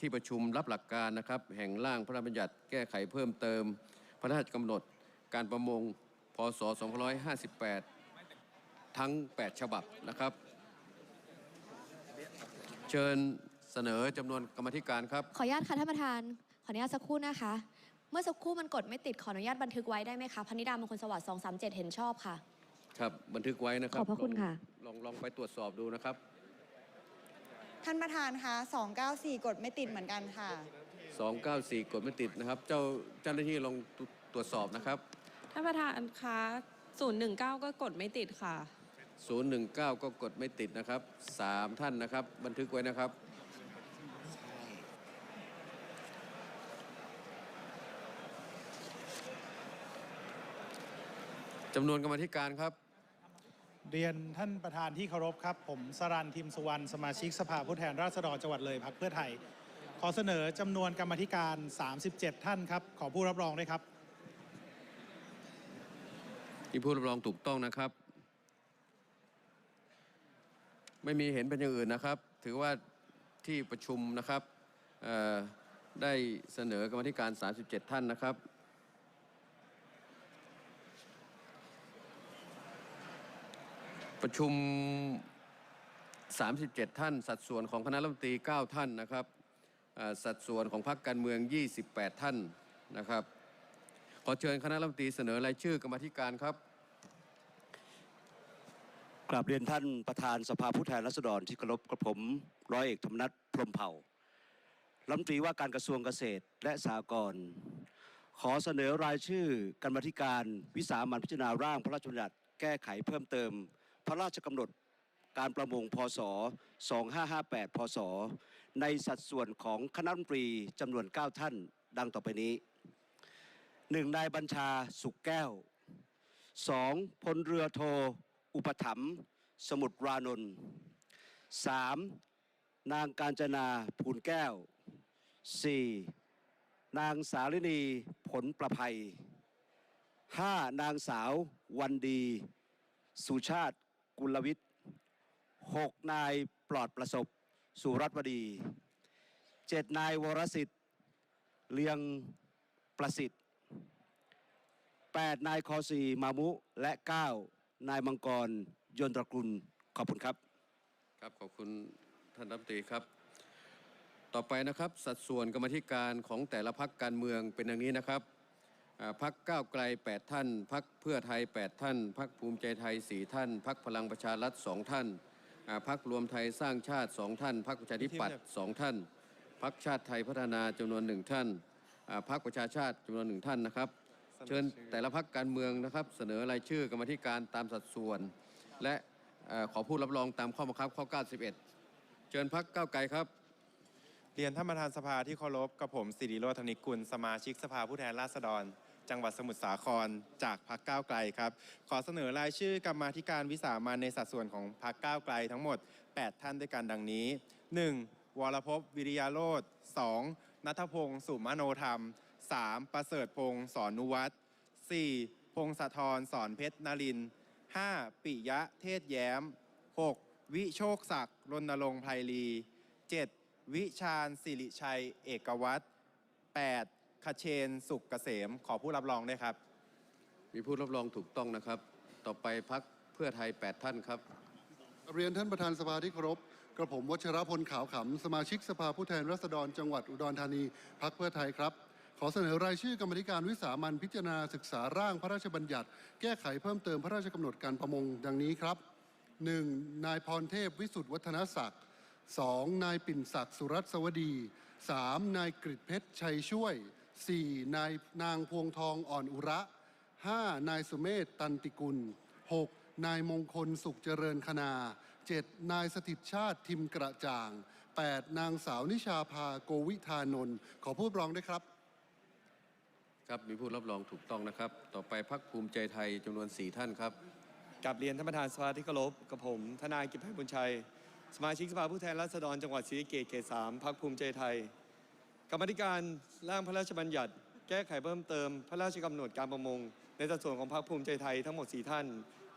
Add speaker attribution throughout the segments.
Speaker 1: ที่ประชุมรับหลักการนะครับ แห่งร่างพระราชบัญญัติแก้ไขเพิ่มเติม พระราชกำหนด การประมงพศ 2558 ทั้ง 8 ฉบับนะครับ เชิญเสนอจำนวนกรรมธิการครับ
Speaker 2: ขออนุญาตค่ะท่านประธาน ขออนุญาตสักครู่นะคะ เมื่อสักครู่มันกดไม่ติดขออนุญาตบันทึกไว้ได้ไหมคะพนิดามงคลสวัสดิ์237 เห็นชอบค่ะ
Speaker 1: ครับ บันทึกไว้นะครับ
Speaker 2: ขอบพระคุณค่ะ
Speaker 1: ลองลองลองไปตรวจสอบดูนะครับ
Speaker 3: ท่านประธานคะ294 กดไม่ติดเหมือนกันค่ะ
Speaker 1: 294 กดไม่ติดนะครับ เจ้าเจ้าหน้าที่ลองตรตรวจสอบนะครับ
Speaker 4: ท่านประธานคะ019 ก็กดไม่ติดค่ะ
Speaker 1: 019 ก็กดไม่ติดนะครับสามท่านนะครับ บันทึกไว้นะครับ จำนวนกรรมาธิการครับ
Speaker 5: เรียนท่านประธานที่เคารพครับ ผมสรันทิมสุวรรณสมาชิกสภาผู้แทนราษฎรจังหวัดเลยพักเพื่อไทย ขอเสนอจำนวนกรรมธิการ 37 ท่านครับ ขอผู้รับรองด้วยครับ
Speaker 1: ที่ผู้รับรองถูกต้องนะครับ ไม่มีเห็นเป็นอย่างอื่นนะครับ ถือว่าที่ประชุมนะครับได้เสนอกรรมธิการ 37 ท่านนะครับ ประชุม 37 ท่าน สัดส่วนของคณะรัฐมนตรี 9 ท่านนะครับสัดส่วนของพรรคการเมือง 28 ท่านนะครับ ขอเชิญคณะรัฐมนตรีเสนอรายชื่อกรรมธิการครับ
Speaker 6: กราบเรียนท่านประธานสภาผู้แทนราษฎรที่เคารพกับผมร้อยเอกธรรมนัฐพรมเผ่ารัฐมนตรีว่าการกระทรวงเกษตรและสหกรณ์ขอเสนอรายชื่อกรรมธิการวิสามันพิจารณาร่างพระราชบัญญัติแก้ไขเพิ่มเติม พระราชกำหนดการประมงพศ 2558 พศ ในสัดส่วนของคณะรัฐมนตรีจำนวน 9 ท่านดังต่อไปนี้ 1. นายบัญชาสุขแก้ว 2. พลเรือโท อุปถัมภ์สมุทรรานนท์ 3. นางการจนาภูลแก้ว 4. นางสาลินีผลประภัย 5. นางสาววันดี สุชาติ กุลวิทย์ 6. นายปลอดประสบ สุรัตน์วดี 7. นายวรสิทธิ์ เลียงประสิทธิ์ 8 นายคอซีมามุ และ 9 นายมังกร ยนตระกุล ขอบคุณครับ
Speaker 1: ครับ ขอบคุณท่านรัฐมนตรีครับ ต่อไปนะครับ สัดส่วนกรรมธิการของแต่ละพักการเมืองเป็นอย่างนี้นะครับ พักก้าวไกล 8 ท่าน พักเพื่อไทย 8 ท่าน พักภูมิใจไทย 4 ท่าน พักพลังประชารัฐ2ท่านอ่าพักรวมไทยสร้างชาติ 2 ท่าน พักประชาธิปัตย์2ท่าน พักชาติไทยพัฒนาจำนวนหนึ่งท่านอ่าพักประชาชาติจำนวนหนึ่งท่านนะครับ เชิญแต่ละพักการเมืองนะครับ เสนอรายชื่อกรรมาธิการตามสัดส่วน และเอ่อขอผู้รับรองตามข้อบังคับข้อ 91 เชิญพักก้าวไกลครับ
Speaker 7: เรียนท่านประธานสภาที่เคารพกับผมสิริโรธธนิกุล สมาชิกสภาผู้แทนราษฎร จังหวัดสมุทรสาครจากพรรคก้าวไกลครับ ขอเสนอรายชื่อกรรมาธิการวิสามันในสัดส่วนของพรรคก้าวไกลทั้งหมด 8 ท่านด้วยกันดังนี้ 1. วรพวิริยาโรธ 2. นัทพงศ์สุมโนธรรม 3. ประเสริฐพงศ์สอนนุวัฒน์ 4. พงศธรสอนเพชรนริน 5. ปิยะเทศแย้ม 6. วิโชคศักดิ์รณรงค์ไพลี 7. วิชาญสิริชัย เอกวัตร 8. คเชนสุขเกษม ขอผู้รับรองด้วยครับ
Speaker 1: มีผู้รับรองถูกต้องนะครับ ต่อไปพักเพื่อไทย 8 ท่านครับ
Speaker 8: เรียนท่านประธานสภาที่เคารพกระผมวัชรพลขาวขำสมาชิกสภาผู้แทนราษฎรจังหวัดอุดรธานีพักเพื่อไทยครับ ขอเสนอรายชื่อกรรมธิการวิสามันพิจารณาศึกษาร่างพระราชบัญญัติ แก้ไขเพิ่มเติมพระราชกำหนดการประมงดังนี้ครับ 1. นายพรเทพวิสุทธิวัฒนศักดิ์ 2. นายปิ่นศักดิ์สุรัตน์สวดี 3. นายกฤษเพชรชัยช่วย 4. นายนางพวงทองอ่อนอุระ 5. นายสุเมธตันติกุล 6. นายมงคลสุขเจริญคณา 7. นายสถิตชาติทิมกระจ่าง 8. นางสาวนิชาภาโกวิธานนท์ขอผู้รับรองด้วยครับ
Speaker 1: ครับมีผู้รับรองถูกต้องนะครับ ต่อไปพักภูมิใจไทยจำนวน 4 ท่านครับ
Speaker 9: กับเรียนท่านประธานสภาที่เคารพกับผม ทนายกิจไพบุญชัย สมาชิกสภาผู้แทนราษฎรจังหวัดศรีสะเกษเขตสามพักภูมิใจไทย กรรมธิการร่างพระราชบัญญัติ แก้ไขเพิ่มเติม พระราชกำหนดการประมง ในสัดส่วนของพรรคภูมิใจไทยทั้งหมด 4 ท่าน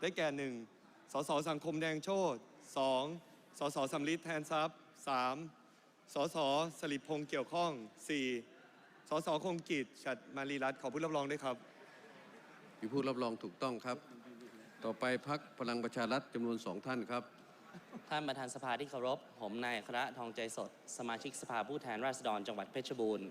Speaker 9: ได้แก่หนึ่งสสสังคมแดงโชตสองสสสำลิดแทนทรัพย์สามสสสลิดพงษ์เกี่ยวข้อง 4. สสคงกิจฉัดมารีรัตน์ขอผู้รับรองด้วยครับ
Speaker 1: มีผู้รับรองถูกต้องครับ ต่อไปพักพลังประชารัฐจำนวนสองท่านครับ
Speaker 10: ท่านประธานสภาที่เคารพ ผมนายคระทองใจสด สมาชิกสภาผู้แทนราษฎรจังหวัดเพชรบูรณ์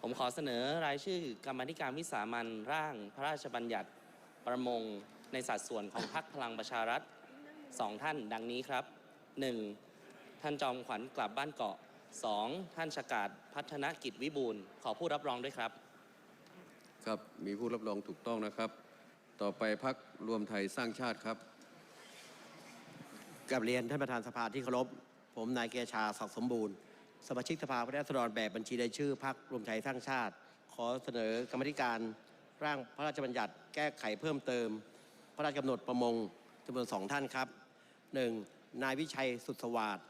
Speaker 10: ผมขอเสนอรายชื่อกรรมธิการวิสามันร่างพระราชบัญญัติประมงในสัดส่วนของพรรคพลังประชารัฐสองท่านดังนี้ครับ 1. ท่านจอมขวัญกลับบ้านเกาะ 2. ท่านชกาดพัฒนกิจวิบูลย์ขอผู้รับรองด้วยครับ
Speaker 1: ครับ มีผู้รับรองถูกต้องนะครับ ต่อไปพักรวมไทยสร้างชาติครับ
Speaker 11: กับเรียนท่านประธานสภาที่เคารพ ผมนายเกียชาศักดิ์สมบูรณ์ สมาชิกสภาผู้แทนราษฎรแบบบัญชีรายชื่อพรรครวมไทยสร้างชาติ ขอเสนอกรรมธิการร่างพระราชบัญญัติแก้ไขเพิ่มเติม พระราชกำหนดประมงจำนวนสองท่านครับ 1. นายวิชัยสุดสวัสดิ์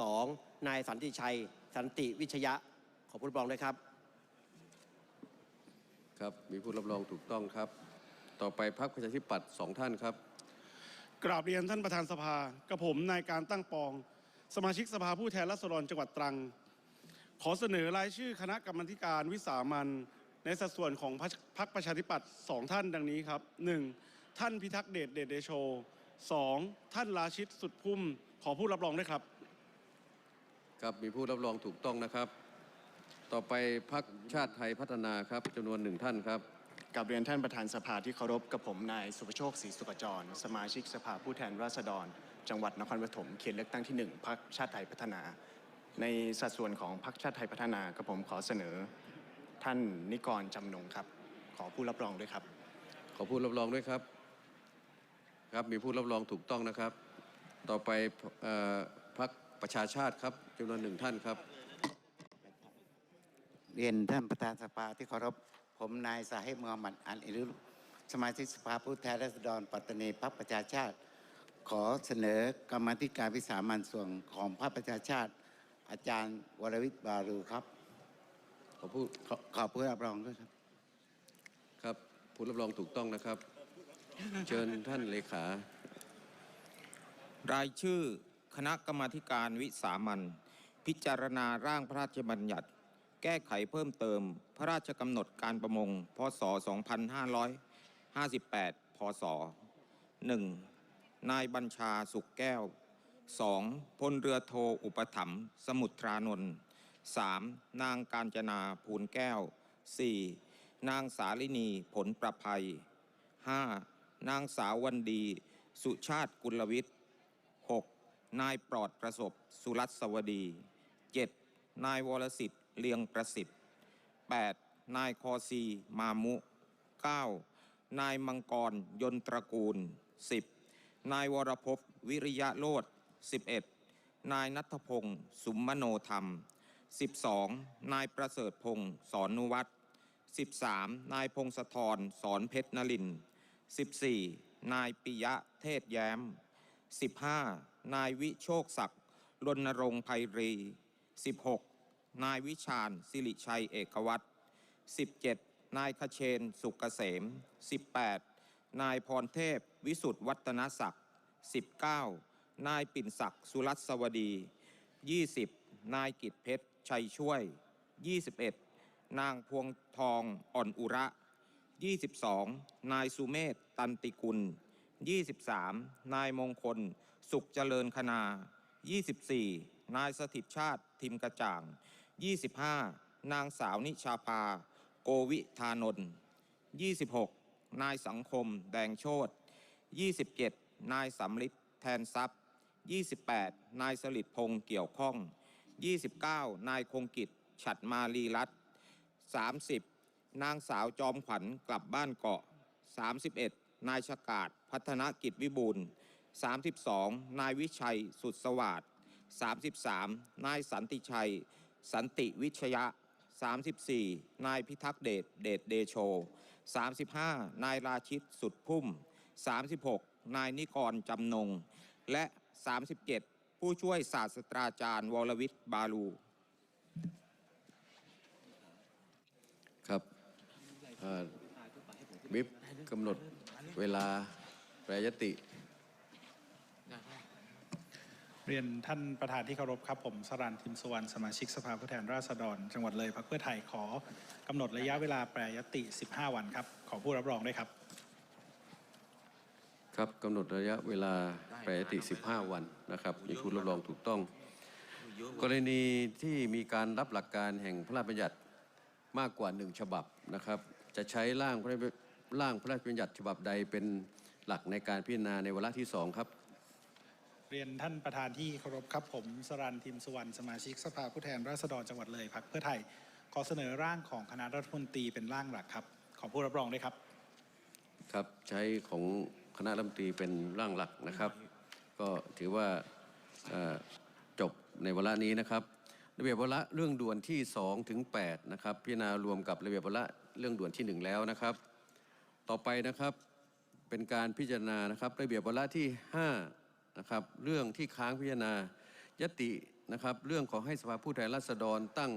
Speaker 11: 2. นายสันติชัย สันติวิชยะ ขอผู้รับรองด้วยครับ
Speaker 1: ครับ มีผู้รับรองถูกต้องครับ ต่อไปพักประชาธิปัตย์สองท่านครับ
Speaker 5: กราบเรียนท่านประธานสภา กับผมนายการตั้งปอง สมาชิกสภาผู้แทนราษฎรจังหวัดตรัง ขอเสนอรายชื่อคณะกรรมธิการวิสามันในสัดส่วนของพรรคพรรคประชาธิปัตย์สองท่านดังนี้ครับ 1. ท่านพิทักษ์เดชเดชเดโช 2. ท่านราชิตสุดพุ่ม ขอผู้รับรองด้วยครับ
Speaker 1: ครับมีผู้รับรองถูกต้องนะครับ ต่อไปพักชาติไทยพัฒนาครับจำนวนหนึ่งท่านครับ
Speaker 12: กับเรียนท่านประธานสภาที่เคารพกับผมนายสุภโชคศรีสุขจร สมาชิกสภาผู้แทนราษฎร จังหวัดนครปฐมเขตเลือกตั้งที่ 1พรรคชาติไทยพัฒนา ในสัดส่วนของพรรคชาติไทยพัฒนากับผมขอเสนอ ท่านนิกรจำนงครับ ขอผู้รับรองด้วยครับ
Speaker 1: ขอผู้รับรองด้วยครับครับมีผู้รับรองถูกต้องนะครับ ต่อไปเอ่อพักประชาชาติครับจำนวนหนึ่งท่านครับ
Speaker 13: เรียนท่านประธานสภาที่เคารพ ผมนายสาฮิบมูฮัมหมัดอันอิรุลสมาชิกสภาผู้แทนราษฎรปัตตานีพรรคประชาชาติ ขอเสนอกรรมาธิการวิสามันส่วนของพรรคประชาชาติ อาจารย์วรวิทย์บารูครับ
Speaker 1: ขอผู้
Speaker 13: ขอขอผู้รับรองด้วยครับ
Speaker 1: ครับผู้รับรองถูกต้องนะครับ เชิญท่านเลขา
Speaker 14: รายชื่อคณะกรรมาธิการวิสามันพิจารณาร่างพระราชบัญญัติ แก้ไขเพิ่มเติมพระราชกำหนดการประมง พศ 2558 พศ 1. นายบัญชาสุขแก้ว 2. พลเรือโทอุปถัมภ์สมุทรานนท์ 3. นางการจนาภูลแก้ว 4. นางสาลินีผลประภัย 5. นางสาววันดี สุชาติกุลวิทย์ 6. นายปลอดประสบ สุรัตน์สวดี 7. นายวรสิทธิ เลียงประสิทธิ์ 8. นายคอซีมามุ 9. นายมังกรยนตระกูล 10. นายวรภพวิริยะโลด 11. นายนัทพงศ์สุมมโนธรรม 12. นายประเสริฐพงศ์สอนนุวัตร 13. นายพงศธรสอนเพชรนลิน 14. นายปิยะเทศแย้ม 15. นายวิโชคศักดิ์รณรงค์ไพรี 16. นายวิชาญสิริชัยเอกวัตร 17. นายขเชน สุกเกษม 18. นายพรเทพ วิสุทธ์วัฒนศักดิ์ 19. นายปิ่นศักดิ์สุรัตน์สวดี 20. นายกิตเพชร ชัยช่วย 21. นางพวงทองอ่อนอุระ 22. นายสุเมธตันติกุล 23. นายมงคล สุขเจริญคณา 24. นายสถิตชาติทิมกระจ่าง 25. นางสาวนิชาภา โกวิธานนท์ 26. นายสังคม แดงโชต 27. นายสำลิดแทนทรัพย์ 28. นายสลิดพงษ์เกี่ยวข้อง 29. นายคงกิจฉัดมาลีรัต 30. นางสาวจอมขวัญกลับบ้านเกาะ 31. นายชกาดพัฒนกิจวิบูลย์ 32. นายวิชัยสุดสวัสดิ์ 33. นายสันติชัย สันติวิชยะ 34. นายพิทักษ์เดชเดชเดโช 35. นายราชิตสุดพุ่ม 36. นายนิกรจำนง และ 37. ผู้ช่วยศาสตราจารย์ วรวิทย์บาลู
Speaker 1: ครับเอ่อวิปกำหนดเวลาแปรยติ
Speaker 5: เรียนท่านประธานที่เคารพครับ ผมสรันทิมสุวรรณสมาชิกสภาผู้แทนราษฎร จังหวัดเลยพรรคเพื่อไทยขอกำหนดระยะเวลาแปรยติ 15 วันครับ ขอผู้รับรองด้วยครับ
Speaker 1: ครับกำหนดระยะเวลาแปรยติ 15 วันนะครับมีผู้รับรองถูกต้อง กรณีที่มีการรับหลักการแห่งพระราชบัญญัติมากกว่าหนึ่งฉบับนะครับ จะใช้ร่างพระราชร่างพระราชบัญญัติฉบับใดเป็นหลักในการพิจารณาในวาระที่สองครับ
Speaker 5: เรียนท่านประธานที่เคารพครับผมสรันทิมสุวรรณสมาชิกสภาผู้แทนราษฎรจังหวัดเลยพรรคเพื่อไทยขอเสนอร่างของคณะรัฐมนตรีเป็นร่างหลักครับ ขอผู้รับรองด้วยครับ
Speaker 1: ครับใช้ของคณะรัฐมนตรีเป็นร่างหลักนะครับ ก็ถือว่าจบในวาระนี้นะครับ ระเบียบวาระเรื่องด่วนที่2ถึง8นะครับพิจารณารวมกับระเบียบวาระเรื่องด่วนที่ 1 แล้วนะครับ ต่อไปนะครับเป็นการพิจารณานะครับ ระเบียบวาระที่ 5 นะครับเรื่องที่ค้างพิจารณายตินะครับเรื่องขอให้สภาผู้แทนราษฎรตั้ง